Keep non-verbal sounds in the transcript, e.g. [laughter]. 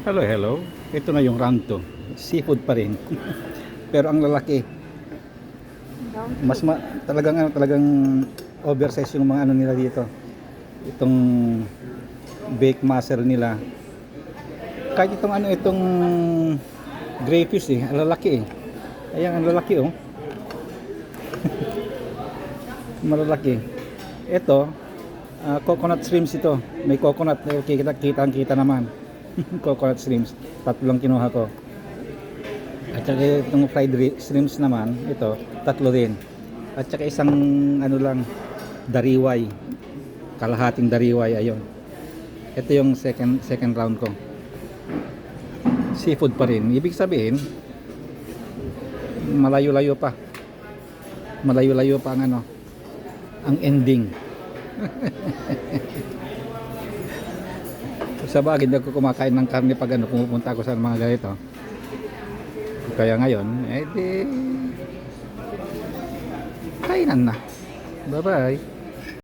Hello, hello. Ito na yung ranto. Seafood pa rin. [laughs] Pero ang lalaki, mas ma- talagang ano, talagang oversize yung mga ano nila dito. Itong bake muscle nila. Kahit itong ano, itong greyfish eh, ang lalaki eh. Ayan, ang lalaki oh. [laughs] Malalaki. Ito, ah, coconut shrimps ito. May coconut, eh, kita, kita, kita naman. [laughs] coconut shrimps. Tatlo lang kinuha ko. At saka itong fried ri- shrimps naman, ito, tatlo din. At saka isang ano lang, dariway. Kalahating dariway, ayun. Ito yung second second round ko. Seafood pa rin. Ibig sabihin, malayo-layo pa. Malayo-layo pa ang ano, ang ending. [laughs] sa bagay, hindi ako kumakain ng karne pag ano, pumupunta ako sa mga ganito. Kaya ngayon, eh di, kainan na. Bye-bye.